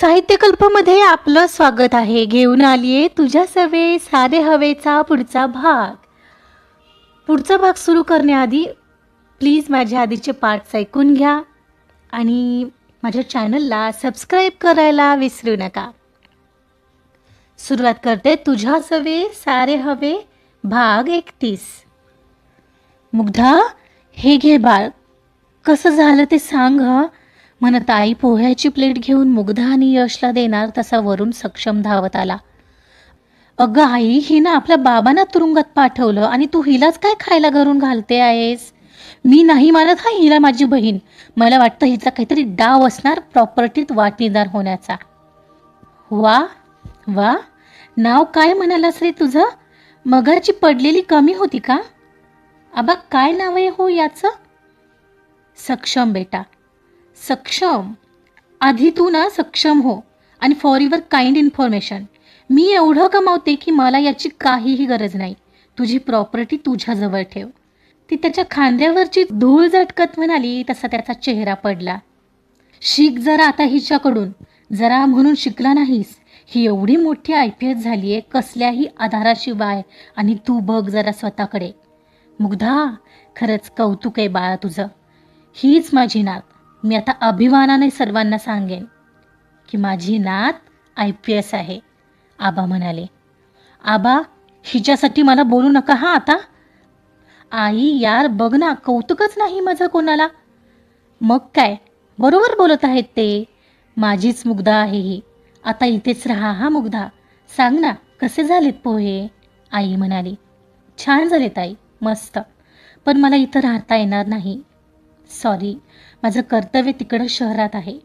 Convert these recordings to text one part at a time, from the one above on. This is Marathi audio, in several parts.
साहित्यकल्पमध्ये आपलं स्वागत आहे. घेऊन आलीये तुझ्या सवे सारे हवेचा पुढचा भाग. पुढचा भाग सुरू करण्याआधी प्लीज माझ्या आधीचे पार्ट्स ऐकून घ्या आणि माझ्या चॅनलला सबस्क्राईब करायला विसरू नका. सुरुवात करते तुझ्या सवे सारे हवे भाग एकतीस. मुग्धा हे घे बाळ. कसं झालं ते सांग हं? म्हणत आई पोह्याची प्लेट घेऊन मुग्धा आणि यशला देणार तसा वरून सक्षम धावत आला. अगं आई हिनं आपल्या बाबांना तुरुंगात पाठवलं आणि तू हिलाच काय खायला घरून घालते आहेस? मी नाही मानत हा हिला माझी बहीण. मला वाटतं हिचा काहीतरी डाव असणार प्रॉपर्टीत वाटणीदार होण्याचा. वा वा नाव काय म्हणालास रे तुझं? मगरची पडलेली कमी होती का? आबा काय नाव आहे हो याचं? सक्षम बेटा. सक्षम. आधी तू ना सक्षम हो आणि फॉर युअर काइंड इन्फॉर्मेशन मी एवढं कमावते की मला याची काहीही गरज नाही. तुझी प्रॉपर्टी तुझ्याजवळ ठेव. ती त्याच्या खांद्यावरची धूळ झटकत म्हणाली तसा त्याचा चेहरा पडला. शिक जरा आता हिच्याकडून. जरा म्हणून शिकला नाहीस. ही एवढी मोठी आय पी एस झाली आहे कसल्याही आधाराशिवाय. आणि तू बघ जरा स्वतःकडे. मुग्धा खरंच कौतुक आहे बाळा तुझं. हीच माझी नात. मी आता अभिमानाने सर्वांना सांगेन की माझी नात आय पी एस आहे. आबा म्हणाले आबा हिच्यासाठी मला बोलू नका हा आता. आई यार बघ ना कौतुकच नाही माझं कोणाला. मग काय? बरोबर बोलत आहेत ते. माझीच मुग्धा आहे ही. आता इथेच राहा हा मुग्धा. सांग ना कसे झालेत पोहे? आई म्हणाली छान झालेत आई मस्त. पण मला इथं राहता येणार नाही. सॉरी माझं कर्तव्य तिकडं शहरात आहे.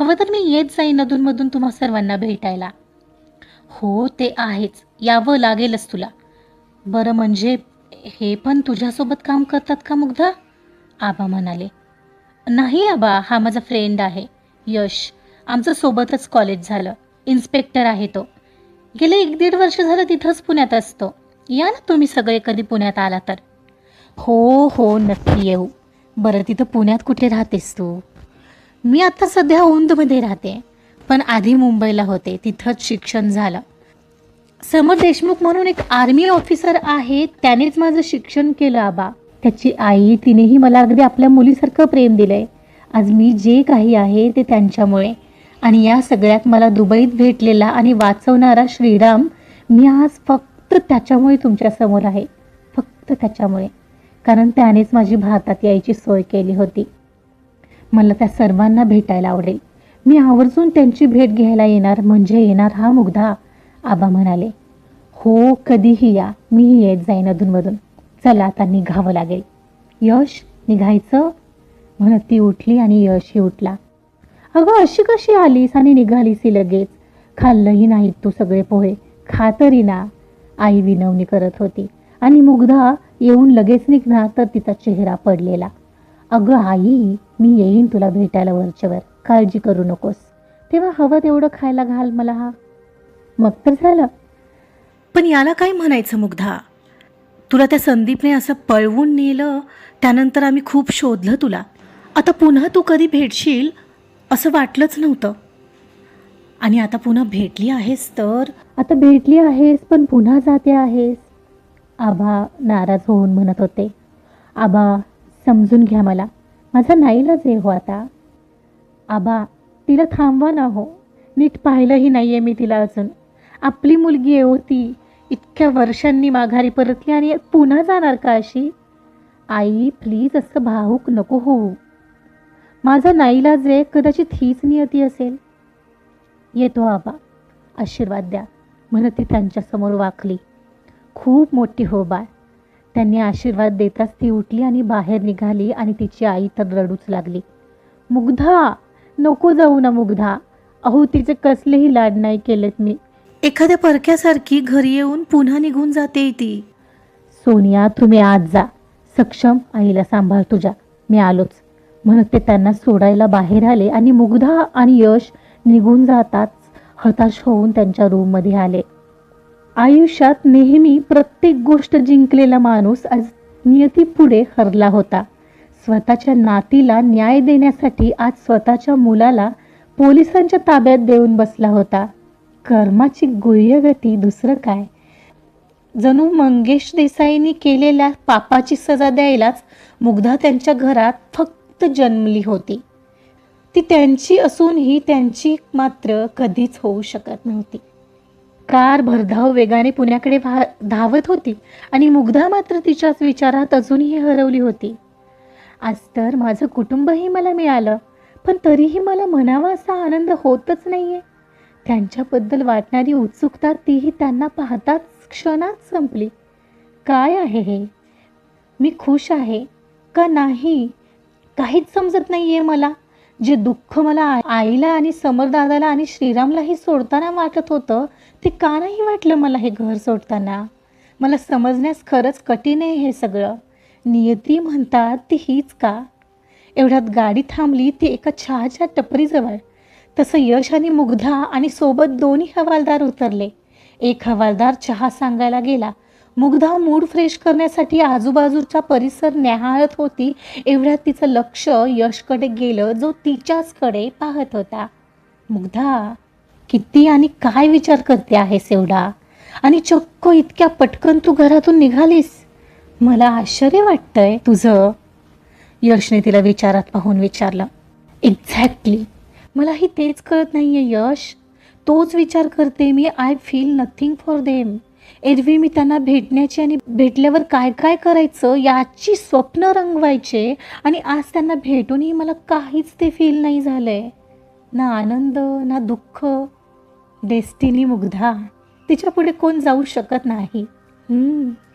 हवं तर मी येत जाईन अधूनमधून तुम्हा सर्वांना भेटायला. हो ते आहेच. यावं लागेलच तुला. बरं म्हणजे हे पण तुझ्यासोबत काम करतात का मुग्धा? आबा म्हणाले. नाही आबा हा माझा फ्रेंड आहे. यश आमचं सोबतच कॉलेज झालं. इन्स्पेक्टर आहे तो. गेले एक दीड वर्ष झालं तिथंच पुण्यात असतो. या ना तुम्ही सगळे कधी पुण्यात आला तर. हो हो नक्की येऊ. बरं तिथं पुण्यात कुठे राहतेस तू? मी आता सध्या औंधमध्ये राहते पण आधी मुंबईला होते तिथंच शिक्षण झालं. समर देशमुख म्हणून एक आर्मी ऑफिसर आहे त्यानेच माझं शिक्षण केलं आबा. त्याची आई तिनेही मला अगदी आपल्या मुलीसारखं प्रेम दिलंय. आज मी जे काही आहे ते त्यांच्यामुळे. आणि या सगळ्यात मला दुबईत भेटलेला आणि वाचवणारा श्रीराम मी आज फक्त त्याच्यामुळे तुमच्यासमोर आहे. फक्त त्याच्यामुळे. कारण त्यानेच माझी भारतात यायची सोय केली होती. मला त्या सर्वांना भेटायला आवडेल. मी आवर्जून त्यांची भेट घ्यायला येणार म्हणजे येणार हा मुग्धा. आबा म्हणाले हो कधीही या. मीही येत जाईन अधूनमधून. चला आता निघावं लागेल. यश? निघायचं? म्हणत ती उठली आणि यशही उठला. अगं अशी कशी आलीस आणि निघालीस ही लगेच? खाल्लंही नाहीत तू सगळे पोहे. खा तरी ना. आई विनवणी करत होती. आणि मुग्धा येऊन लगेच निघणार तर तिचा चेहरा पडलेला. अगं आई मी येईन तुला भेटायला वरच्यावर. काळजी करू नकोस. तेव्हा हवं तेवढं खायला घाल मला. हा मग तर झालं. पण याला काय म्हणायचं मुग्धा? तुला त्या संदीपने असं पळवून नेलं त्यानंतर आम्ही खूप शोधलं तुला. आता पुन्हा तू कधी भेटशील असं वाटलंच नव्हतं. आणि आता पुन्हा भेटली आहेस तर? आता भेटली आहेस पण पुन्हा जाते आहेस. आबा नाराज होऊन म्हणत होते. आबा समजून घ्या मला. माझा नाईलाज आहे हो आता. आबा तिला थांबवा ना हो. नीट पाहिलंही नाही आहे मी तिला अजून. आपली मुलगी आहे होती इतक्या वर्षांनी माघारी परतली आणि पुन्हा जाणार का अशी? आई प्लीज असं भावूक नको होऊ. माझा नाईलाज आहे कदाचित हीच नियती असेल. येतो आबा आशीर्वाद द्या म्हणत ती त्यांच्यासमोर वाकली. खूप मोठी हो बाळ त्यांनी आशीर्वाद देताच ती उठली आणि बाहेर निघाली आणि तिची आई तर रडूच लागली. मुग्धा! नको जाऊ ना मुग्धा. अहो तिचे कसलेही लाड नाही केलेत मी. एखाद्या परक्यासारखी घरी येऊन पुन्हा निघून जाते ती. सोनिया तुम्ही आज जा. सक्षम आईला सांभाळ तुझ्या. मी आलोच. म्हणत ते त्यांना सोडायला बाहेर आले आणि मुग्धा आणि यश निघून जाताच हताश होऊन त्यांच्या रूममध्ये आले. आयुष्यात नेहमी प्रत्येक गोष्ट जिंकलेला माणूस आज नियतीपुढे हरला होता. स्वतःच्या नातीला न्याय देण्यासाठी आज स्वतःच्या मुलाला पोलिसांच्या ताब्यात देऊन बसला होता. कर्माची गुह्यगती दुसरं काय? जणू मंगेश देसाईंनी केलेल्या पापाची सजा द्यायलाच मुग्धा त्यांच्या घरात फक्त जन्मली होती. ती त्यांची असूनही त्यांची मात्र कधीच होऊ शकत नव्हती. कार भरधाव वेगाने पुण्याकडे धावत होती आणि मुग्धा मात्र तिच्याच विचारात अजूनही हरवली होती. आज तर माझं कुटुंबही मला मिळालं पण तरीही मला म्हणावा असा आनंद होतच नाहीये. त्यांच्याबद्दल वाटणारी उत्सुकता तीही त्यांना पाहताच क्षणात संपली. काय आहे हे? मी खुश आहे का नाही? काहीच समजत नाही आहे मला. जे दुःख मला आईला आणि समरदादाला आणि श्रीरामलाही सोडताना वाटत होतं ते का नाही वाटलं मला हे घर सोडताना? मला समजण्यास खरंच कठीण आहे हे सगळं. नियती म्हणतात ती हीच का? एवढ्यात गाडी थांबली ती एका चहाच्या टपरीजवळ. तसं यश आणि मुग्धा आणि सोबत दोन्ही हवालदार उतरले. एक हवालदार चहा सांगायला गेला. मुग्धा मूड फ्रेश करण्यासाठी आजूबाजूचा परिसर न्याहाळत होती. एवढ्यात तिचं लक्ष यशकडे गेलं जो तिच्याचकडे पाहत होता. मुग्धा किती आणि काय विचार करते आहेस एवढा आणि चक्क इतक्या पटकन तू घरातून निघालीस. मला आश्चर्य वाटतंय तुझं. यशने तिला विचारात पाहून विचारलं. एक्झॅक्टली मलाही तेच कळत नाही आहे यश. तोच विचार करते मी I feel nothing for them एरवी मी त्यांना भेटण्याची आणि भेटल्यावर काय काय करायचं याची स्वप्न रंगवायचे आणि आज त्यांना भेटूनही मला काहीच ते फील नाही झालं आहे ना आनंद ना दुःख डेस्टिनी मुग्धा तिच्या पुढे कोण जाऊ शकत नाही.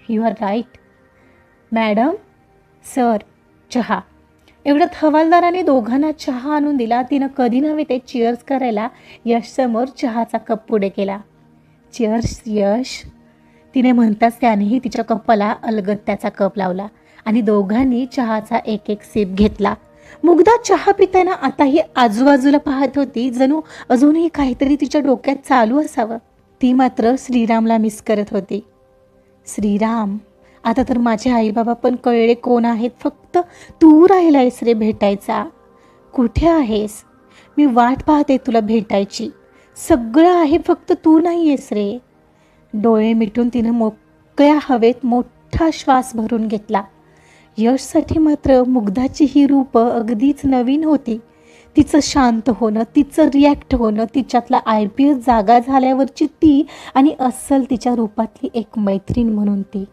You are right madam sir चहा. एवढ्यात हवालदाराने दोघांना चहा आणून दिला तिनं कधी नव्हे ते चिअर्स करायला यशसमोर चहाचा कप पुढे केला. चिअर्स यश. तिने म्हणताच त्यानेही तिच्या कप्पाला अलगत्याचा कप लावला आणि दोघांनी चहाचा एक एक सिप घेतला. मुग्धा चहा पिताना आताही आजूबाजूला पाहत होती. जणू अजूनही काहीतरी तिच्या डोक्यात चालू असावं. ती मात्र श्रीरामला मिस करत होती. श्रीराम आता तर माझे आईबाबा पण कळले कोण आहेत. फक्त तू राहिलायस रे भेटायचा. कुठे आहेस? मी वाट पाहते तुला भेटायची. सगळं आहे फक्त तू नाही आहेस रे. डोळे मिटून तिनं मोकळ्या हवेत मोठा श्वास भरून घेतला. यशसाठी मात्र मुग्धाची ही रूपं अगदीच नवीन होती. तिचं शांत होणं तिचं रिॲक्ट होणं तिच्यातला आय पी एस जागा झाल्यावरची ती आणि अस्सल तिच्या रूपातली एक मैत्रीण म्हणून ती.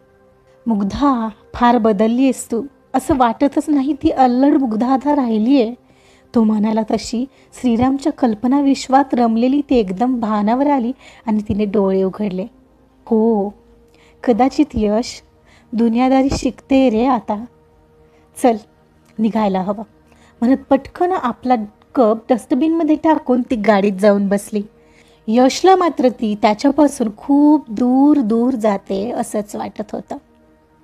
मुग्धा फार बदलली आहेस तू. असं वाटतच नाही ती अल्लड मुग्धा आता राहिली आहे. तो म्हणाला तशी. श्रीरामच्या कल्पना विश्वात रमलेली ती एकदम भानावर आली आणि तिने डोळे उघडले. हो. कदाचित यश दुनियादारी शिकते रे आता. चल निघायला हवं. म्हणत पटकन आपला कप डस्टबिनमध्ये टाकून ती गाडीत जाऊन बसली. यशला मात्र ती त्याच्यापासून खूप दूर दूर जाते असंच वाटत होतं.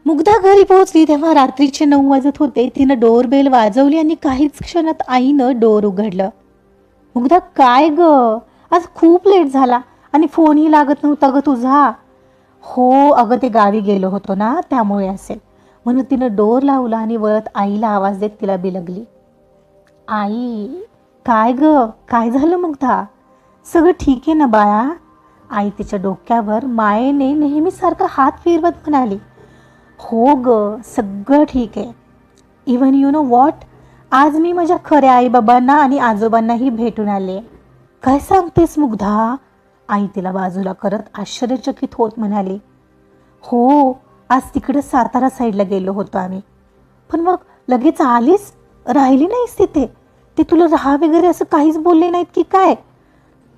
मुग्धा घरी पोहोचली तेव्हा रात्रीचे नऊ वाजत होते. तिनं डोर बेल वाजवली आणि काहीच क्षणात आईनं डोर उघडलं. मुग्धा काय ग? आज खूप लेट झाला आणि फोनही लागत नव्हता ग तुझा. हो अगं ते गावी गेलो होतो ना त्यामुळे असेल. म्हणून तिनं डोर लावला आणि वळत आईला आवाज देत तिला बिलगली. आई काय ग? काय झालं मुग्धा सगळं ठीक आहे ना बाळा? आई तिच्या डोक्यावर मायेने नेहमीसारखा हात फिरवत म्हणाली. हो ग सगळं ठीक आहे. इवन यू नो वॉट आज मी माझ्या खऱ्या आईबाबांना आणि आजोबांनाही भेटून आले. काय सांगतेस मुग्धा? आई तिला बाजूला करत आश्चर्यचकित होत म्हणाली हो आज तिकडं सातारा साईडला गेलो होतो आम्ही. पण मग लगेच आलीस? राहिली नाहीस तिथे. ते तुला राहा वगैरे असं काहीच बोलले नाहीत की काय?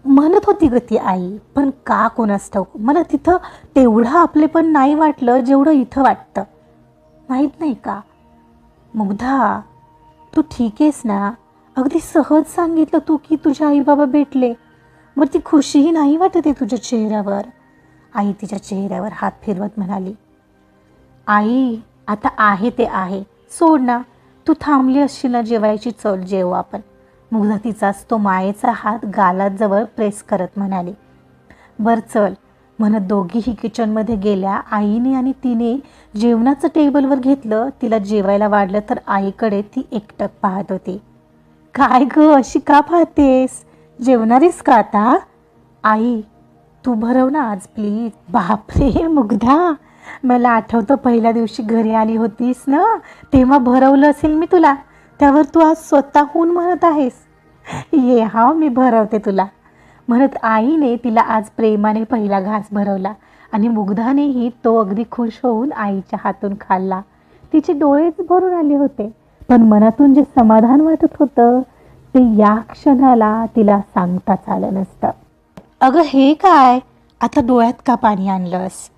म्हणत होती ग ती आई पण का कोणास ठाऊक? मला तिथं तेवढं आपले पण नाही वाटलं जेवढं इथं वाटतं. माहीत नाही का? मुग्धा तू ठीक आहेस ना? अगदी सहज सांगितलं तू की तुझ्या आईबाबा भेटले. मग ती खुशीही नाही वाटत आहे तुझ्या चेहऱ्यावर? आई तिच्या चेहऱ्यावर हात फिरवत म्हणाली आई आता आहे ते आहे. सोड ना तू थांबली असशील ना जेवायची चल जेवू आपण. मुग्धा तिचाच तो मायेचा हात गालात जवळ प्रेस करत म्हणाली बर चल. म्हणत दोघीही किचनमध्ये गेल्या आईने आणि तिने जेवणाचं टेबलवर घेतलं तिला जेवायला वाढलं तर आईकडे ती एकटक पाहत होती. काय ग अशी का पाहतेस? जेवणारीस का आता? आई तू भरव ना आज प्लीज बापरे मुग्धा. मला आठवतं पहिल्या दिवशी घरी आली होतीस ना? तेव्हा भरवलं असेल मी तुला. त्यावर तू आज स्वतःहून म्हणत आहेस. ये हा मी भरवते तुला. म्हणत आईने तिला आज प्रेमाने पहिला घास भरवला आणि मुग्धानेही तो अगदी खुश होऊन आईच्या हातून खाल्ला. तिचे डोळेच भरून आले होते. पण मनातून जे समाधान वाटत होतं ते या क्षणाला तिला सांगताच आलं नसतं. अगं हे काय? आता डोळ्यात का पाणी आणलंस?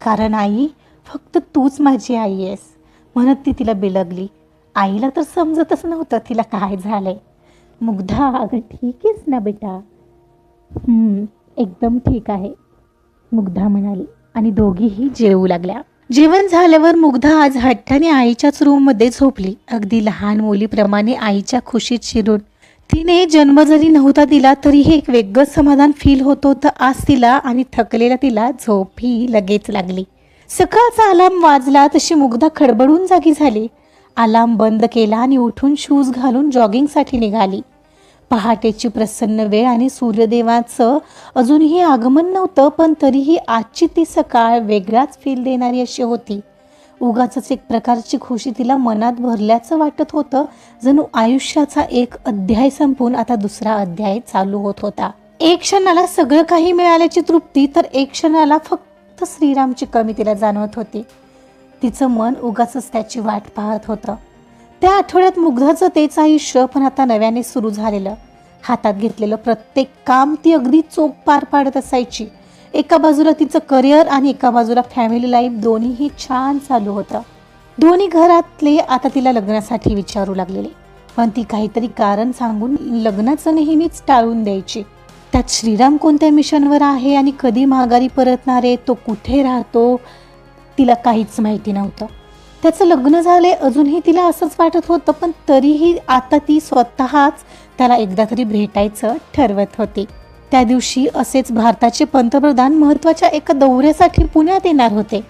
कारण आई फक्त तूच माझी आई आहेस. म्हणत ती तिला बिलगली. आईला तर समजतच नव्हतं तिला काय झालंय. मुग्धा अगं ठीक आहेस ना बेटा? एकदम ठीक आहे. मुग्धा म्हणाली आणि दोघीही जेवू लागल्या. जेवण झाल्यावर मुग्धा आज हट्टाने आईच्याच रूममध्ये झोपली. अगदी लहान मुलीप्रमाणे आईच्या खुशीत शिरून. तिने जन्म जरी नव्हता दिला तरीही एक वेगळं समाधान फील होत होतं. आज तिला आणि थकलेल्या तिला झोप ही लगेच लागली. सकाळचा अलार्म वाजला तशी मुग्धा खडबडून जागी झाली. अलार्म बंद केला आणि उठून शूज घालून जॉगिंगसाठी निघाली. पहाटेची प्रसन्न वेळ आणि सूर्यदेवाचं अजूनही आगमन नव्हतं पण तरीही आजची ती सकाळ वेगळाच फील देणारी अशी होती. उगाच एक प्रकारची खुशी तिला मनात भरल्याचं वाटत होतं. जणू आयुष्याचा एक अध्याय संपून आता दुसरा अध्याय चालू होत होता. एक क्षणाला सगळं काही मिळाल्याची तृप्ती तर एक क्षणाला फक्त श्रीरामची कमी तिला जाणवत होती. तिचं मन उगाच त्याची वाट पाहत होतं. त्या आठवड्यात मुग्धाचं तेच आयुष्य पण आता नव्याने सुरू झालेलं. हातात घेतलेलं प्रत्येक काम ती अगदी चोख पार पाडत असायची. एका बाजूला तिचं करिअर आणि एका बाजूला फॅमिली लाईफ दोन्हीही छान चालू होतं. दोन्ही घरातले आता तिला लग्नासाठी विचारू लागलेले. पण ती काहीतरी कारण सांगून लग्नाचं नेहमीच टाळून द्यायची. त्यात श्रीराम कोणत्या मिशनवर आहे आणि कधी माघारी परतणार आहे तो कुठे राहतो तिला काहीच माहिती नव्हतं. त्याचं लग्न झाले अजूनही तिला असंच वाटत होतं पण तरीही आता ती स्वतःच त्याला एकदा तरी भेटायचं ठरवत होती. त्या दिवशी असेच भारताचे पंतप्रधान महत्त्वाच्या एका दौऱ्यासाठी पुण्यात येणार होते.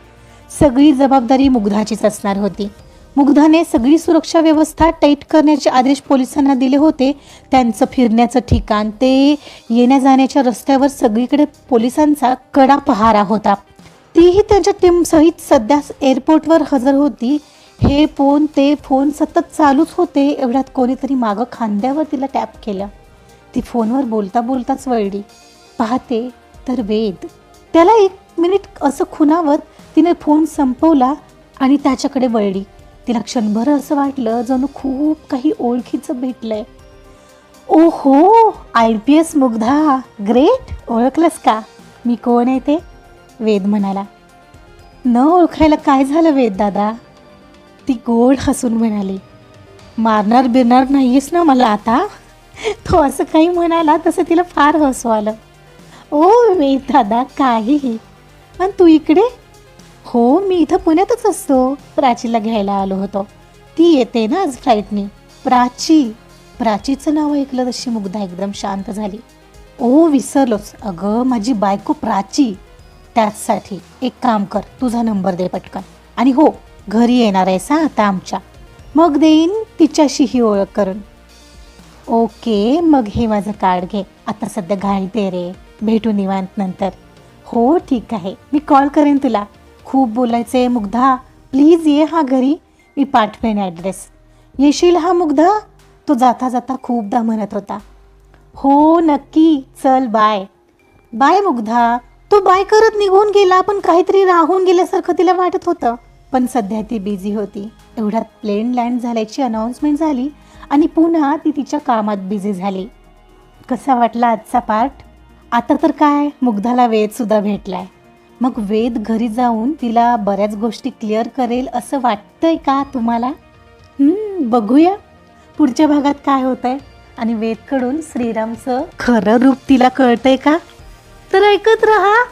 सगळी जबाबदारी मुग्धाचीच असणार होती. मुग्धाने सगळी सुरक्षा व्यवस्था टाईट करण्याचे आदेश पोलिसांना दिले होते. त्यांचं फिरण्याचं ठिकाण ते येण्या जाण्याच्या रस्त्यावर सगळीकडे पोलिसांचा कडा पहारा होता. तीही त्यांच्या टीमसहित सध्या एअरपोर्टवर हजर होती. हे फोन ते फोन सतत चालूच होते. एवढ्यात कोणीतरी मागं खांद्यावर तिला टॅप केलं. ती फोनवर बोलता बोलताच वळली. पाहते तर वेद. त्याला एक मिनिट असं खुनावत तिने फोन संपवला आणि त्याच्याकडे वळली. तिला क्षणभर असं वाटलं जणू खूप काही ओळखीचं भेटलंय. ओ हो I P S Mugdha. Great. ओळखलंस का? मी कोण आहे ते? वेद म्हणाला न ओळखायला काय झालं वेद दादा? ती गोड हसून म्हणाली मारणार बिरणार नाहीस ना मला आता? तो असं काही म्हणाला तसं तिला फार हसू आलं. ओ वेद दादा काहीही. पण तू इकडे? हो मी इथं पुण्यातच असतो. प्राचीला घ्यायला आलो होतो. ती येते ना आज फ्लाईटनी. प्राची. प्राचीचं नाव ऐकलं तशी मुग्धा एकदम शांत झाली. ओ विसरलोच. अगं माझी बायको प्राची. त्याचसाठी एक काम कर तुझा नंबर दे पटकन. आणि हो घरी येणार आहेस हा आता आमच्या. मग देईन तिच्याशीही ओळख करून. ओके मग हे माझं कार्ड घे. आता सध्या घालते रे. भेटू निवांत नंतर. हो ठीक आहे. मी कॉल करेन तुला. खूप बोलायचं आहे मुग्धा. प्लीज ये हा घरी. मी पाठवेन ॲड्रेस. येशील हा मुग्धा? तो जाता जाता खूपदा म्हणत होता. हो नक्की. चल बाय. बाय मुग्धा. तो बाय करत निघून गेला पण काहीतरी राहून गेल्यासारखं तिला वाटत होतं. पण सध्या ती बिझी होती. एवढ्यात प्लेन लँड झाल्याची अनाऊन्समेंट झाली आणि पुन्हा ती तिच्या कामात बिझी झाली. कसा वाटला आजचा पार्ट आता तर काय? मुग्धाला वेदसुद्धा भेटलाय. मग वेद घरी जाऊन तिला बऱ्याच गोष्टी क्लिअर करेल असं वाटतंय का तुम्हाला? बघूया. पुढच्या भागात काय होतंय? आणि वेदकडून श्रीरामचं खरं रूप तिला कळतंय का? तर ऐकत रहा.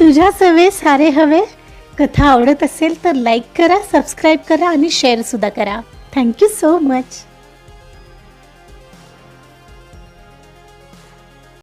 तुझ्या सवे सारे हवे. कथा आवडत असेल तर लाईक करा सबस्क्राईब करा आणि शेअरसुद्धा करा. Thank you so much